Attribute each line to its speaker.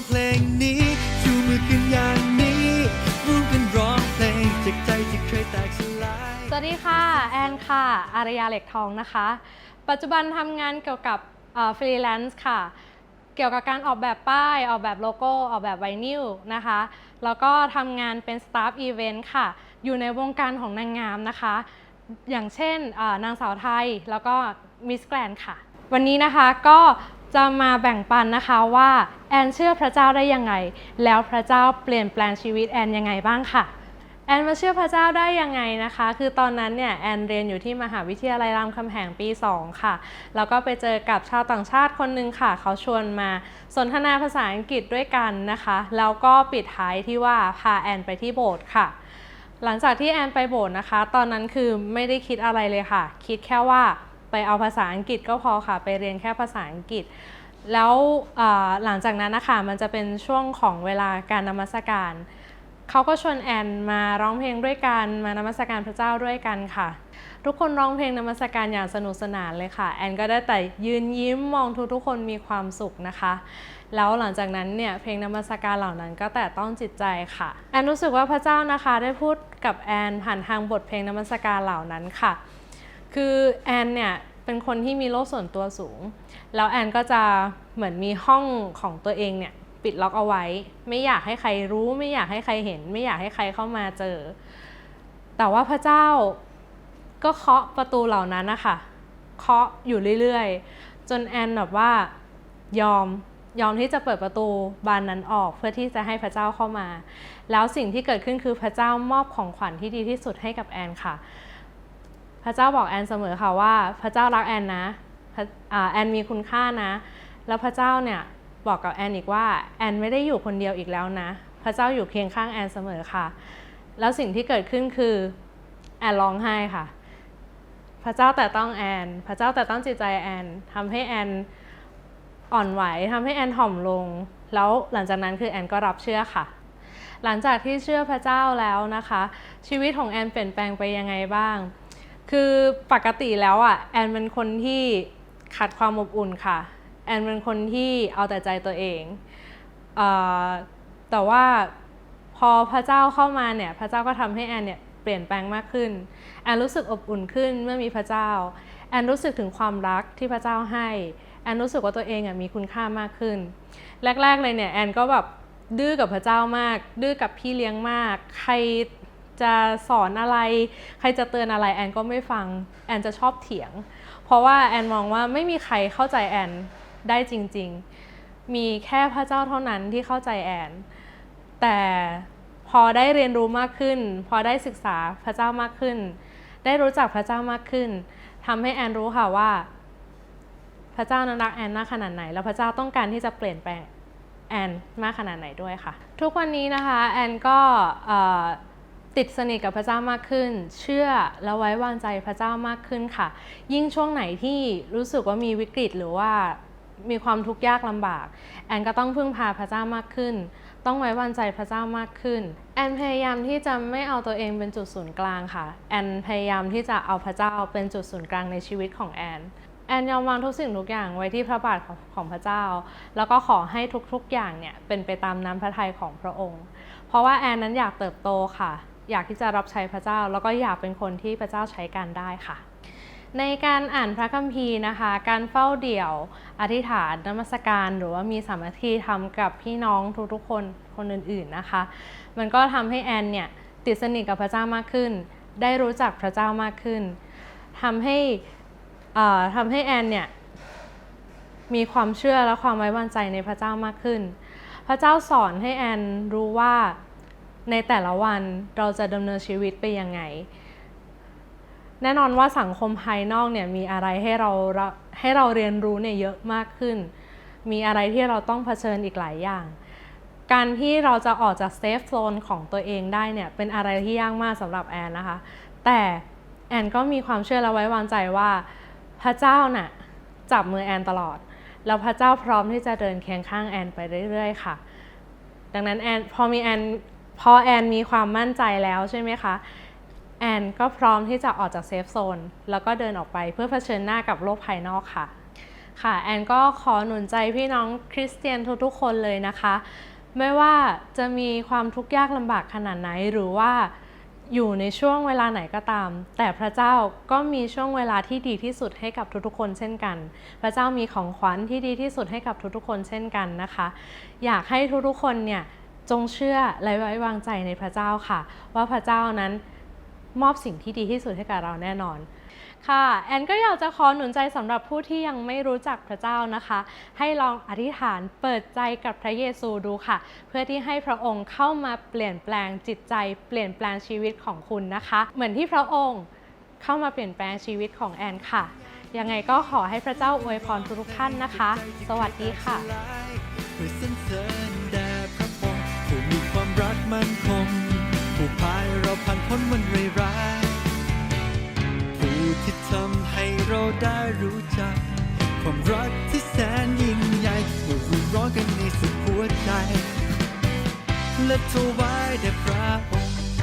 Speaker 1: งเพลงนี้ชูมือขึ้นอย่างนี้ร่วมกันร้องเพลงจากใจที่เคยแตกสลาย
Speaker 2: สวัสดีค่ะ แอนค่ะ อารยาเหล็กทองนะคะ ปัจจุบันทำงานเกี่ยวกับฟรีแลนซ์ค่ะ เกี่ยวกับการออกแบบป้าย ออกแบบโลโก้ ออกแบบไวนิลนะคะ แล้วก็ทำงานเป็นสตาฟอีเวนต์ค่ะ อยู่ในวงการของนางงามนะคะ อย่างเช่นนางสาวไทย แล้วก็มิสแกรนค่ะ วันนี้นะคะก็ จะมาแบ่งปันนะคะว่าแอนเชื่อพระเจ้าได้ยังไง แล้วพระเจ้าเปลี่ยนแปลงชีวิตแอนยังไงบ้างค่ะ แอนมาเชื่อพระเจ้าได้ยังไงนะคะ คือตอนนั้นเนี่ยแอนเรียนอยู่ที่มหาวิทยาลัยรามคำแหงปี 2 ค่ะ แล้วก็ไปเจอกับชาวต่างชาติคนหนึ่งค่ะ เขาชวนมาสนทนาภาษาอังกฤษด้วยกันนะคะ แล้วก็ปิดท้ายที่ว่าพาแอนไปที่โบสถ์ค่ะหลังจากที่แอนไปโบสถ์นะคะ ตอนนั้นคือไม่ได้คิดอะไรเลยค่ะ คิดแค่ว่า ไปเอาภาษาอังกฤษก็พอค่ะ ไปเรียนแค่ภาษาอังกฤษ แล้วหลังจากนั้นนะคะมันจะเป็นช่วงของเวลาการนมัสการเขาก็ชวนแอนมาร้องเพลงด้วยกัน มานมัสการพระเจ้าด้วยกันค่ะ ทุกคนร้องเพลงนมัสการอย่างสนุกสนานเลยค่ะ แอนก็ได้แต่ยืนยิ้มมองทุกๆคนมีความสุขนะคะ แล้วหลังจากนั้นเนี่ยเพลงนมัสการเหล่านั้นก็แต่ต้องจิตใจค่ะ แอนรู้สึกว่าพระเจ้านะคะได้พูดกับแอนผ่านทางบทเพลงนมัสการเหล่านั้นค่ะ คือแอนเนี่ยเป็นคนที่มีโลกส่วนตัวสูง แล้วแอนก็จะเหมือนมีห้องของตัวเองเนี่ยปิดล็อกเอาไว้ ไม่อยากให้ใครรู้ ไม่อยากให้ใครเห็น ไม่อยากให้ใครเข้ามาเจอ แต่ว่าพระเจ้าก็เคาะประตูเหล่านั้นนะคะเคาะอยู่เรื่อยๆ จนแอนแบบว่ายอมยอมที่จะเปิดประตูบานนั้นออกเพื่อที่จะให้พระเจ้าเข้ามา แล้วสิ่งที่เกิดขึ้นคือพระเจ้ามอบของขวัญที่ดีที่สุดให้กับแอนค่ะ พระเจ้าบอกแอนเสมอค่ะว่าพระเจ้ารักแอนนะแอนมีคุณค่านะ แล้วพระเจ้าเนี่ยบอกกับแอนอีกว่าแอนไม่ได้อยู่คนเดียวอีกแล้วนะ พระเจ้าอยู่เคียงข้างแอนเสมอค่ะ แล้วสิ่งที่เกิดขึ้นคือแอนร้องไห้ค่ะ พระเจ้าแต่ต้องแอน พระเจ้าแต่ต้องจิตใจแอนทำให้แอนอ่อนไหวทำให้แอนถ่อมลง แล้วหลังจากนั้นคือแอนก็รับเชื่อค่ะ หลังจากที่เชื่อพระเจ้าแล้วนะคะ ชีวิตของแอนเปลี่ยนแปลงไปยังไงบ้าง คือปกติแล้วอะแอนเป็นคนที่ขาดความอบอุ่นค่ะ แอนเป็นคนที่เอาแต่ใจตัวเองเอแต่ว่าพอพระเจ้าเข้ามาเนี่ยพระเจ้าก็ทำให้แอนเนี่ยเปลี่ยนแปลงมากขึ้น แอนรู้สึกอบอุ่นขึ้นเมื่อมีพระเจ้า แอนรู้สึกถึงความรักที่พระเจ้าให้ แอนรู้สึกว่าตัวเองอะมีคุณค่ามากขึ้น แรก ๆ เลยเนี่ยแอนก็แบบดื้อกับพระเจ้ามาก ดื้อกับพี่เลี้ยงมาก ใคร จะสอนอะไร ใครจะเตือนอะไรแอนก็ไม่ฟังแอนจะชอบเถียง เพราะว่าแอนมองว่าไม่มีใครเข้าใจแอนได้จริง ๆ มีแค่พระเจ้าเท่านั้นที่เข้าใจแอน แต่พอได้เรียนรู้มากขึ้น พอได้ศึกษาพระเจ้ามากขึ้น ได้รู้จักพระเจ้ามากขึ้นทำให้แอนรู้ค่ะว่า พระเจ้านั้นรักแอนมากขนาดไหน แล้วพระเจ้าต้องการที่จะเปลี่ยนแปลงแอนมากขนาดไหนด้วยค่ะ ทุกวันนี้นะคะแอนก็ ติดสนิทกับพระเจ้ามากขึ้น เชื่อและไว้วางใจพระเจ้ามากขึ้นค่ะ ยิ่งช่วงไหนที่รู้สึกว่ามีวิกฤตหรือว่ามีความทุกข์ยากลำบาก แอนก็ต้องพึ่งพาพระเจ้ามากขึ้น ต้องไว้วางใจพระเจ้ามากขึ้น แอนพยายามที่จะไม่เอาตัวเองเป็นจุดศูนย์กลางค่ะ แอนพยายามที่จะเอาพระเจ้าเป็นจุดศูนย์กลางในชีวิตของแอน แอนยอมวางทุกสิ่งทุกอย่างไว้ที่พระบาทของของพระเจ้า แล้วก็ขอให้ทุกๆอย่างเนี่ยเป็นไปตามน้ำพระทัยของพระองค์ เพราะว่าแอนนั้นอยากเติบโตค่ะ อยากที่จะรับใช้พระเจ้า แล้วก็อยากเป็นคนที่พระเจ้าใช้การได้ค่ะ ในการอ่านพระคัมภีร์นะคะ การเฝ้าเดี่ยว อธิษฐานนมัสการ หรือว่ามีสามัคคีทำกับพี่น้องทุกๆคนคนอื่นๆนะคะ มันก็ทำให้แอนเนี่ยติดสนิทกับพระเจ้ามากขึ้น ได้รู้จักพระเจ้ามากขึ้นทำให้ทำให้แอนเนี่ยมีความเชื่อและความไว้วางใจในพระเจ้ามากขึ้น พระเจ้าสอนให้แอนรู้ว่า ในแต่ละวันเราจะดำเนินชีวิตไปยังไง แน่นอนว่าสังคมภายนอกเนี่ยมีอะไรให้เราให้เราเรียนรู้เนี่ยเยอะมากขึ้น มีอะไรที่เราต้องเผชิญอีกหลายอย่าง การที่เราจะออกจากเซฟโซนของตัวเองได้เนี่ยเป็นอะไรที่ยากมากสำหรับแอนนะคะ แต่แอนก็มีความเชื่อและไว้วางใจว่าพระเจ้าน่ะจับมือแอนตลอด แล้วพระเจ้าพร้อมที่จะเดินเคียงข้างแอนไปเรื่อยๆค่ะ ดังนั้นแอนพอมีแอน พอแอนมีความมั่นใจแล้วใช่ไหมคะแอนก็พร้อมที่จะออกจากเซฟโซนแล้วก็เดินออกไปเพื่อเผชิญหน้ากับโลกภายนอกค่ะ ค่ะแอนก็ขอหนุนใจพี่น้องคริสเตียนทุกๆคนเลยนะคะ ไม่ว่าจะมีความทุกข์ยากลำบากขนาดไหนหรือว่าอยู่ในช่วงเวลาไหนก็ตาม แต่พระเจ้าก็มีช่วงเวลาที่ดีที่สุดให้กับทุกๆคนเช่นกัน พระเจ้ามีของขวัญที่ดีที่สุดให้กับทุกๆคนเช่นกันนะคะ อยากให้ทุกๆคนเนี่ย จงเชื่อและไว้วางใจในพระเจ้าค่ะ ว่าพระเจ้านั้นมอบสิ่งที่ดีที่สุดให้กับเราแน่นอน ค่ะ แอนก็อยากจะขอหนุนใจสำหรับผู้ที่ยังไม่รู้จักพระเจ้านะคะ ให้ลองอธิษฐานเปิดใจกับพระเยซูดูค่ะ เพื่อที่ให้พระองค์เข้ามาเปลี่ยนแปลงจิตใจ เปลี่ยนแปลงชีวิตของคุณนะคะ เหมือนที่พระองค์เข้ามาเปลี่ยนแปลงชีวิตของแอนค่ะ ยังไงก็ขอให้พระเจ้าอวยพรทุกท่านนะคะ สวัสดีค่ะ
Speaker 1: มั่นคง ผู้พายเราผ่านพ้นวันร้ายผู้ที่ทำให้เราได้รู้จัก ความรักที่แสนยิ่งใหญ่เมื่อรุ่ร้อนกันในสุดหัวใจ และถวายแด่พระองค์